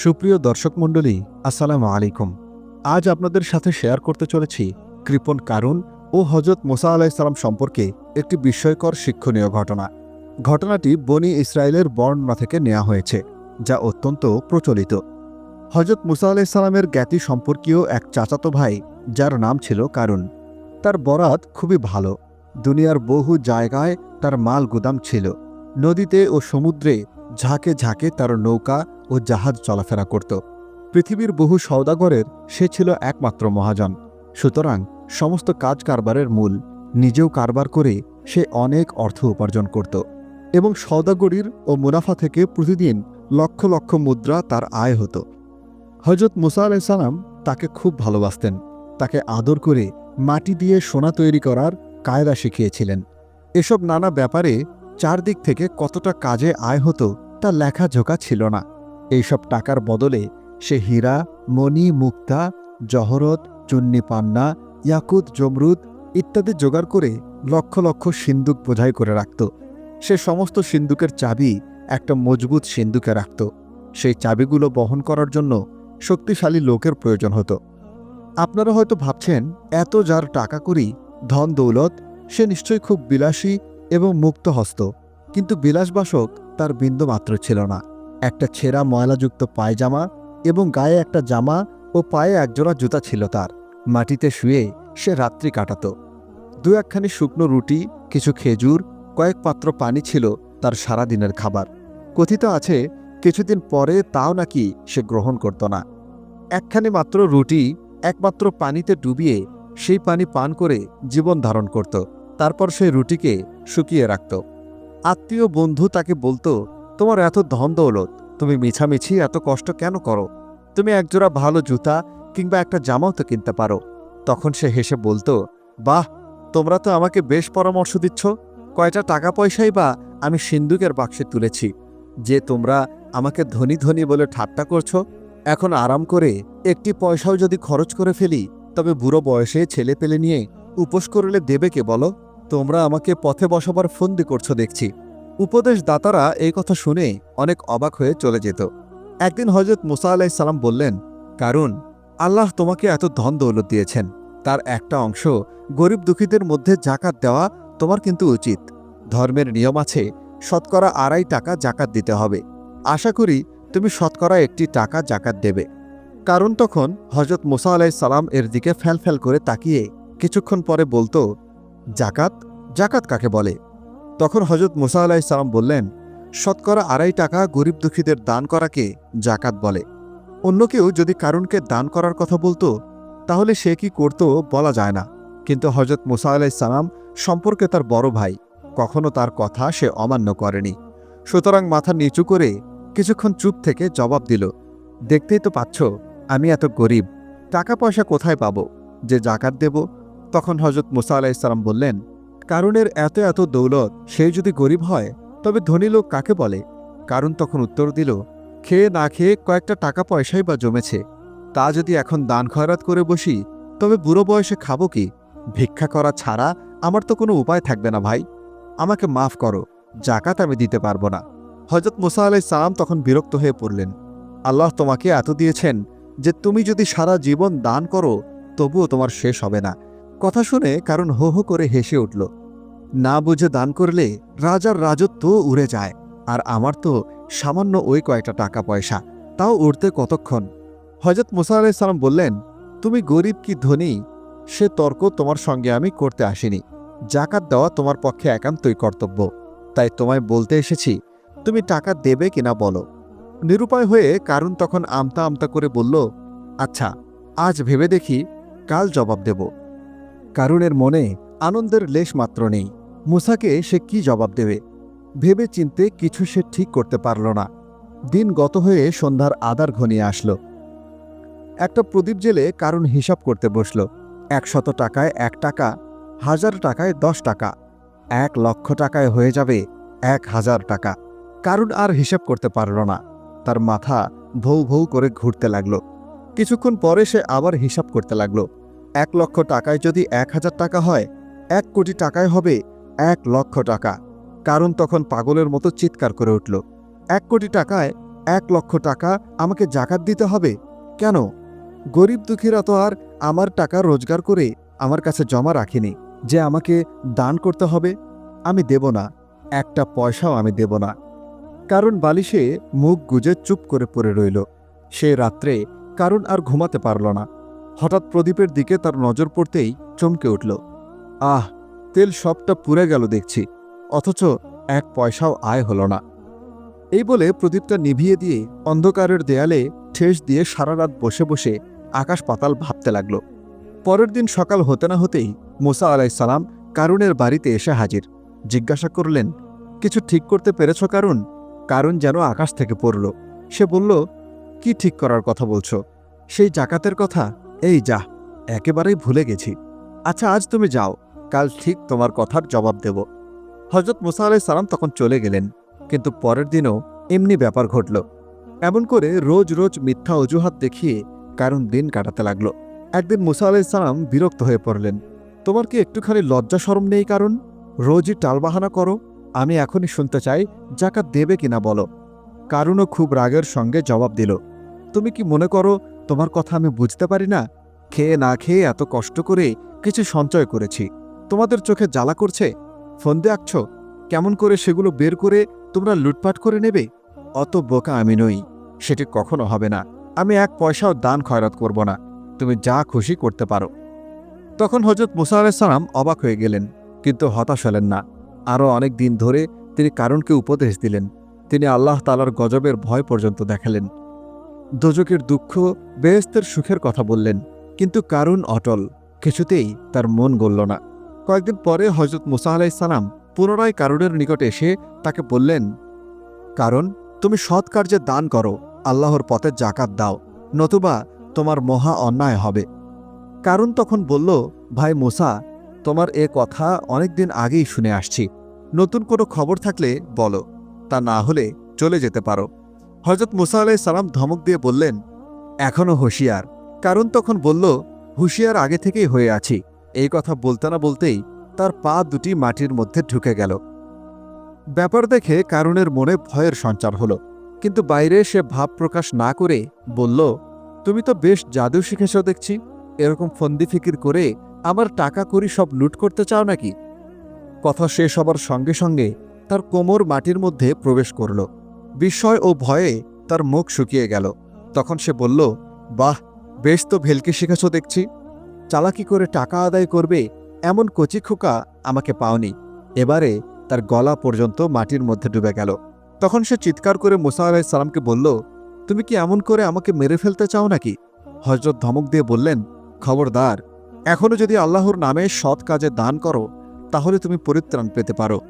সুপ্রিয় দর্শক মণ্ডলী, আসসালামু আলাইকুম। আজ আপনাদের সাথে শেয়ার করতে চলেছি কৃপণ কারুন ও হজরত মোসা আলাইসাল্লাম সম্পর্কে একটি বিস্ময়কর শিক্ষণীয় ঘটনা। ঘটনাটি বনি ইসরায়েলের বর্ণনা থেকে নেওয়া হয়েছে, যা অত্যন্ত প্রচলিত। হজরত মুসা আলাইসাল্লামের জ্ঞাতি সম্পর্কীয় এক চাচাতো ভাই, যার নাম ছিল কারুন। তার বরাত খুবই ভালো। দুনিয়ার বহু জায়গায় তার মাল গুদাম ছিল। নদীতে ও সমুদ্রে ঝাঁকে ঝাঁকে তার নৌকা ও জাহাজ চলাফেরা করত। পৃথিবীর বহু সওদাগরের সে ছিল একমাত্র মহাজন। সুতরাং সমস্ত কাজ কারবারের মূল, নিজেও কারবার করে সে অনেক অর্থ উপার্জন করত এবং সওদাগরির ও মুনাফা থেকে প্রতিদিন লক্ষ লক্ষ মুদ্রা তার আয় হতো। হজরত মুসা আলাইসালাম তাকে খুব ভালোবাসতেন। তাকে আদর করে মাটি দিয়ে সোনা তৈরি করার কায়দা শিখিয়েছিলেন। এসব নানা ব্যাপারে চারদিক থেকে কতটা কাজে আয় হতো তা লেখাঝোকা ছিল না। এইসব টাকার বদলে সে হীরা, মণি, মুক্তা, জহরত, চুন্নি পান্না, ইয়াকুত, জমরুদ ইত্যাদি জোগাড় করে লক্ষ লক্ষ সিন্দুক বোঝাই করে রাখত। সে সমস্ত সিন্দুকের চাবি একটা মজবুত সিন্দুকে রাখত। সেই চাবিগুলো বহন করার জন্য শক্তিশালী লোকের প্রয়োজন হতো। আপনারা হয়তো ভাবছেন, এত যার টাকা করি, ধন দৌলত, সে নিশ্চয়ই খুব বিলাসী এবং মুক্ত হস্ত কিন্তু বিলাসবাসক তার বিন্দুমাত্র ছিল না। একটা ছেঁড়া ময়লাযুক্ত পায়জামা এবং গায়ে একটা জামা ও পায়ে একজোড়া জুতা ছিল তার। মাটিতে শুয়ে সে রাত্রি কাটাত। দু একখানি শুকনো রুটি, কিছু খেজুর, কয়েক পাত্র পানি ছিল তার সারাদিনের খাবার। কথিত আছে, কিছুদিন পরে তাও নাকি সে গ্রহণ করত না। একখানি মাত্র রুটি, একমাত্র পানিতে ডুবিয়ে সেই পানি পান করে জীবন ধারণ করত। তারপর সেই রুটিকে শুকিয়ে রাখত। আত্মীয় বন্ধু তাকে বলতো, তোমার এত ধন দৌলত, তুমি মিছামিছি এত কষ্ট কেন করো? তুমি একজোড়া ভালো জুতা কিংবা একটা জামাও তো কিনতে পারো। তখন সে হেসে বলতো, বাহ, তোমরা তো আমাকে বেশ পরামর্শ দিচ্ছ। কয়টা টাকা পয়সাই বা আমি সিন্দুকের বাক্সে তুলেছি। যে তোমরা আমাকে ধনী ধনী বলে ঠাট্টা করছ, এখন আরাম করে একটি পয়সাও যদি খরচ করে ফেলি, তবে বুড়ো বয়সে ছেলে পেলে নিয়ে উপোস করলে দেবে কে বলো? তোমরা আমাকে পথে বসাবার ফন্দি করছ দেখছি। উপদেশ দাতারা এই কথা শুনে অনেক অবাক হয়ে চলে যেত। একদিন হজরত মুসা আলাইসাল্লাম বললেন কারণ আল্লাহ তোমাকে এত ধন দৌলত দিয়েছেন। তার একটা অংশ গরিব দুঃখীদের মধ্যে জাকাত দেওয়া তোমার কিন্তু উচিত। ধর্মের নিয়ম আছে, শতকরা আড়াই টাকা জাকাত দিতে হবে। আশা করি তুমি শতকরা একটি টাকা জাকাত দেবে। কারণ তখন হজরত মুসা আলাইহিস সালাম এর দিকে ফ্যাল ফ্যাল করে তাকিয়ে কিছুক্ষণ পরে বলতো জাকাত? জাকাত কাকে বলে? তখন হজরত মুসা আলাইহিস সালাম বললেন, শতকরা আড়াই টাকা গরিব দুঃখীদের দান করাকে জাকাত বলে। অন্য কেউ যদি কারুনকে দান করার কথা বলতো, তাহলে সে কি করত বলা যায় না। কিন্তু হজরত মুসা আলাইহিস সালাম সম্পর্কে তার বড় ভাই, কখনো তার কথা সে অমান্য করেনি। সুতরাং মাথা নিচু করে কিছুক্ষণ চুপ থেকে জবাব দিল, দেখতেই তো পাচ্ছ, আমি এত গরিব, টাকা পয়সা কোথায় পাব? যে জাকাত দেব তখন হজরত মুসা আলাইসাল্লাম বললেন কারুনের এত এত দৌলত, সে যদি গরিব হয়, তবে ধনী লোক কাকে বলে? কারণ তখন উত্তর দিল, খেয়ে না খেয়ে কয়েকটা টাকা পয়সাই বা জমেছে। তা যদি এখন দান খয়রাত করে বসি, তবে বুড়ো বয়সে খাব কি? ভিক্ষা করা ছাড়া আমার তো কোনো উপায় থাকবে না ভাই। আমাকে মাফ করো, জাকাত আমি দিতে পারব না। হজরত মুসা আলাই সালাম তখন বিরক্ত হয়ে পড়লেন, আল্লাহ তোমাকে এত দিয়েছেন যে তুমি যদি সারা জীবন দান করো, তবুও তোমার শেষ হবে না। কথা শুনে কারণ হো হো করে হেসে উঠল। না বুঝে দান করলে রাজার রাজত্ব উড়ে যায়, আর আমার তো সামান্য ওই কয়েকটা টাকা পয়সা, তাও উড়তে কতক্ষণ? হজরত মুসা আলাই সালাম বললেন, তুমি গরিব কি ধনী? সে তর্ক তোমার সঙ্গে আমি করতে আসিনি। জাকাত দেওয়া তোমার পক্ষে একান্তই কর্তব্য। তাই তোমায় বলতে এসেছি, তুমি টাকা দেবে কিনা বলো? নিরুপায় হয়ে কারুন তখন আমতা আমতা করে বলল আচ্ছা আজ ভেবে দেখি, কাল জবাব দেব। কারুনের মনে আনন্দের লেশ মাত্র নেই। মুসাকে সে কি জবাব দেবে? ভেবে চিনতে কিছু সে ঠিক করতে পারল না। দিন গত হয়ে সন্ধ্যার আদার ঘনিয়ে আসল। একটা প্রদীপ জেলে কারুন হিসাব করতে বসল। একশত টাকায় এক টাকা, হাজার টাকায় দশ টাকা, এক লক্ষ টাকায় হয়ে যাবে এক হাজার টাকা। কারুন আর হিসাব করতে পারল না। তার মাথা ভৌ ভৌ করে ঘুরতে লাগল। কিছুক্ষণ পরে সে আবার হিসাব করতে লাগল। এক লক্ষ টাকায় যদি এক হাজার টাকা হয়, এক কোটি টাকায় হবে এক লক্ষ টাকা। কারণ তখন পাগলের মতো চিৎকার করে উঠল, এক কোটি টাকায় এক লক্ষ টাকা আমাকে জাকাত দিতে হবে? কেন? গরিব দুঃখীরা তো আর আমার টাকা রোজগার করে আমার কাছে জমা রাখিনি, যে আমাকে দান করতে হবে? আমি দেব না, একটা পয়সাও আমি দেব না। কারণ বালিশে মুখ গুজে চুপ করে পড়ে রইল। সে রাত্রে কারণ আর ঘুমাতে পারল না। হঠাৎ প্রদীপের দিকে তার নজর পড়তেই চমকে উঠল। আহ, তেল সবটা পুড়ে গেল দেখছি, অথচ এক পয়সাও আয় হল না। এই বলে প্রদীপটা নিভিয়ে দিয়ে অন্ধকারের দেয়ালে ঠেস দিয়ে সারা রাত বসে বসে আকাশ পাতাল ভাবতে লাগল। পরের দিন সকাল হতে না হতেই মোসা আলাইসালাম কারুনের বাড়িতে এসে হাজির। জিজ্ঞাসা করলেন, কিছু ঠিক করতে পেরেছ কারণ কারণ যেন আকাশ থেকে পড়ল। সে বলল, কি ঠিক করার কথা বলছো? সেই জাকাতের কথা? এই যা, একেবারেই ভুলে গেছি। আচ্ছা আজ তুমি যাও, কাল ঠিক তোমার কথার জবাব দেব। হজরত মুসা আলাই সালাম তখন চলে গেলেন, কিন্তু পরের দিনও এমনি ব্যাপার ঘটল। এমন করে রোজ রোজ মিথ্যা অজুহাত দেখিয়ে কারণ দিন কাটাতে লাগল। একদিন মুসা আলাই সালাম বিরক্ত হয়ে পড়লেন, তোমার কি একটুখানি লজ্জা সরম নেই কারণ? রোজই টালবাহানা করো, আমি এখনই শুনতে চাই জাকাত দেবে কিনা বলো। কারুনও খুব রাগের সঙ্গে জবাব দিল, তুমি কি মনে করো তোমার কথা আমি বুঝতে পারি না। খেয়ে না খেয়ে এত কষ্ট করে কিছু সঞ্চয় করেছি। তোমাদের চোখে জ্বালা করছে? ফন্দে আঁকছ কেমন করে সেগুলো বের করে তোমরা লুটপাট করে নেবে? অত বোকা আমি নই। সেটি কখনো হবে না। আমি এক পয়সাও দান খয়রাত করব না। তুমি যা খুশি করতে পারো। তখন হজরত মুসা আলাইসালাম অবাক হয়ে গেলেন, কিন্তু হতাশ হলেন না। আরও অনেক দিন ধরে তিনি কারণকে উপদেশ দিলেন। তিনি আল্লাহ তালার গজবের ভয় পর্যন্ত দেখালেন। দোজকের দুঃখ বেহেস্তের সুখের কথা বললেন, কিন্তু কারণ অটল। কিছুতেই তার মন গলল না। কয়েকদিন পরে হজরত মুসা আলাইসালাম পুনরায় কারুনের নিকটে এসে তাকে বললেন, কারণ তুমি সৎ কার্যে দান করো, আল্লাহর পথে জাকাত দাও, নতুবা তোমার মহা অন্যায় হবে। কারণ তখন বলল, ভাই মুসা, তোমার এ কথা অনেকদিন আগেই শুনে আসছি। নতুন কোনো খবর থাকলে বলো, তা না হলে চলে যেতে পারো। হজরত মুসা আলাই সালাম ধমক দিয়ে বললেন এখনও হুঁশিয়ার। কারণ তখন বলল, হুঁশিয়ার আগে থেকেই হয়ে আছি। এই কথা বলতে না বলতেই তার পা দুটি মাটির মধ্যে ঢুকে গেল। ব্যাপার দেখে কারণের মনে ভয়ের সঞ্চার হলো। কিন্তু বাইরে সে ভাব প্রকাশ না করে বলল, তুমি তো বেশ জাদু শিখেছ দেখছি। এরকম ফন্দি ফিকির করে আমার টাকা করি সব লুট করতে চাও নাকি? কথা শেষ হবার সঙ্গে সঙ্গে তার কোমর মাটির মধ্যে প্রবেশ করল। বিস্ময় ও ভয়ে তার মুখ শুকিয়ে গেল। তখন সে বলল, বাহ, বেশ তো ভেলকে শিখেছ দেখছি। চালাকি করে টাকা আদায় করবে এমন কচি খোকা আমাকে পাওনি। এবারে তার গলা পর্যন্ত মাটির মধ্যে ডুবে গেল। তখন সে চিৎকার করে মুসা আলাহ সালামকে বলল, তুমি কি এমন করে আমাকে মেরে ফেলতে চাও নাকি? হজরত ধমক দিয়ে বললেন, খবরদার এখনও যদি আল্লাহর নামে সৎ কাজে দান করো, তাহলে তুমি পরিত্রাণ পেতে পারো।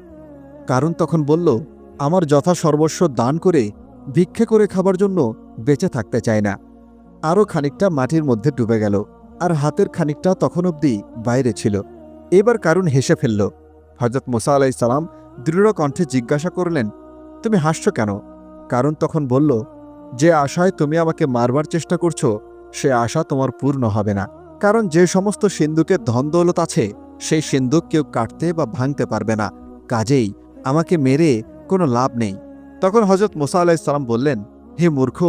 কারণ তখন বলল আমার যথা সর্বস্ব দান করে ভিক্ষে করে খাবার জন্য বেঁচে থাকতে চায় না। আরও খানিকটা মাটির মধ্যে ডুবে গেল আর হাতের খানিকটা তখন অবধি বাইরে ছিল। এবার কারণ হেসে ফেলল হজরত মোসা আলাই সালাম দৃঢ় কণ্ঠে জিজ্ঞাসা করলেন, তুমি হাসছ কেন? কারণ তখন বলল, যে আশায় তুমি আমাকে মারবার চেষ্টা করছ, সে আশা তোমার পূর্ণ হবে না। কারণ যে সমস্ত সিন্ধুকের ধন দৌলত আছে, সেই সিন্ধুক কেউ কাটতে বা ভাঙতে পারবে না। কাজেই আমাকে মেরে কোনো লাভ নেই। তখন হজরত মোসা আলাইসাল্লাম বললেন, হে মূর্খ,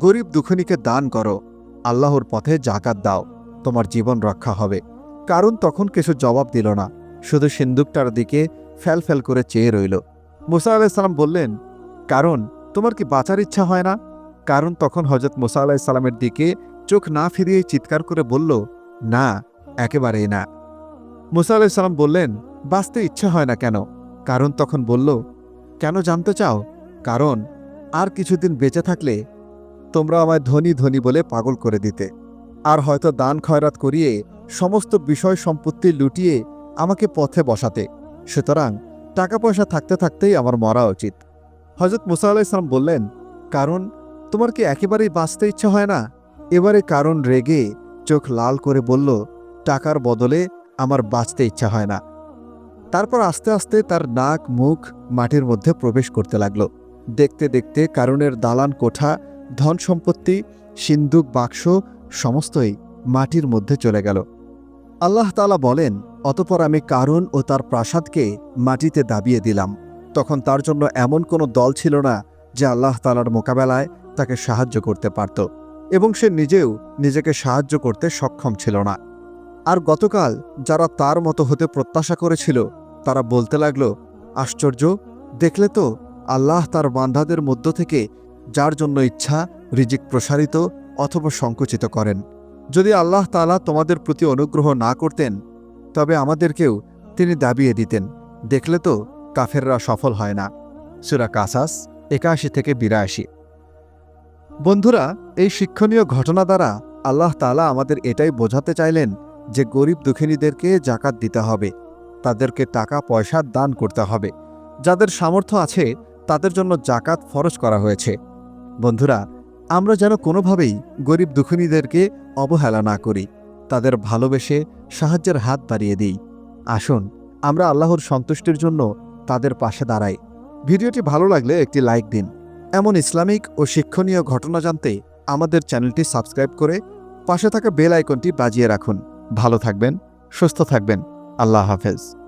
গরিব দুখনিকে দান করো। আল্লাহর পথে জাকাত দাও, তোমার জীবন রক্ষা হবে। কারণ তখন কিছু জবাব দিল না, শুধু সিন্দুকটার দিকে ফ্যাল ফ্যাল করে চেয়ে রইল। মুসা আলাইসাল্লাম বললেন, কারণ তোমার কি বাঁচার ইচ্ছা হয় না? কারণ তখন হজরত মুসা আলাইসাল্লামের দিকে চোখ না ফিরিয়ে চিৎকার করে বলল, না, একেবারেই না। মুসা আলাইসাল্লাম বললেন, বাঁচতে ইচ্ছা হয় না কেন? কারণ তখন বলল কেন জানতে চাও? কারণ আর কিছুদিন বেঁচে থাকলে তোমরা আমায় ধনী ধনী বলে পাগল করে দিতে। আর হয়তো দান খয়রাত করিয়ে সমস্ত বিষয় সম্পত্তি লুটিয়ে আমাকে পথে বসাতে। সুতরাং টাকা পয়সা থাকতে থাকতেই আমার মরা উচিত। হজরত মুসা আলাইসলাম বললেন, কারণ তোমার কি একেবারেই বাঁচতে ইচ্ছা হয় না? এবারে কারণ রেগে চোখ লাল করে বলল, টাকার বদলে আমার বাঁচতে ইচ্ছা হয় না। তারপর আস্তে আস্তে তার নাক, মুখ মাটির মধ্যে প্রবেশ করতে লাগল। দেখতে দেখতে কারণের দালান কোঠা, ধন সম্পত্তি, সিন্দুক, বাক্স সমস্তই মাটির মধ্যে চলে গেল। আল্লাহ তালা বলেন, অতপর আমি কারণ ও তার প্রাসাদকে মাটিতে দাবিয়ে দিলাম। তখন তার জন্য এমন কোনো দল ছিল না যে আল্লাহ তালার মোকাবেলায় তাকে সাহায্য করতে পারত এবং সে নিজেও নিজেকে সাহায্য করতে সক্ষম ছিল না। আর গতকাল যারা তার মতো হতে প্রত্যাশা করেছিল তারা বলতে লাগল, আশ্চর্য, দেখলে তো আল্লাহ তার বান্ধাদের মধ্য থেকে যার জন্য ইচ্ছা, রিজিক প্রসারিত অথবা সংকুচিত করেন। যদি আল্লাহ তালা তোমাদের প্রতি অনুগ্রহ না করতেন, তবে আমাদেরকেও তিনি দাবিয়ে দিতেন। দেখলে তো কাফেররা সফল হয় না। সুরা কাসাস একাশি থেকে বিরাশি। বন্ধুরা, এই শিক্ষণীয় ঘটনা দ্বারা আল্লাহ তালা আমাদের এটাই বোঝাতে চাইলেন যে গরিব দুঃখিনীদেরকে জাকাত দিতে হবে। তাদেরকে টাকা পয়সা দান করতে হবে। যাদের সামর্থ্য আছে, তাদের জন্য জাকাত ফরজ করা হয়েছে। বন্ধুরা, আমরা যেন কোনোভাবেই গরিব দুঃখিনীদেরকে অবহেলা না করি, তাদের ভালোবেসে সাহায্যের হাত বাড়িয়ে দিই। আসুন, আমরা আল্লাহর সন্তুষ্টির জন্য তাদের পাশে দাঁড়াই। ভিডিওটি ভালো লাগলে একটি লাইক দিন। এমন ইসলামিক ও শিক্ষণীয় ঘটনা জানতে আমাদের চ্যানেলটি সাবস্ক্রাইব করে পাশে থাকা বেল আইকনটি বাজিয়ে রাখুন। ভালো থাকবেন, সুস্থ থাকবেন। আল্লাহ হাফেজ।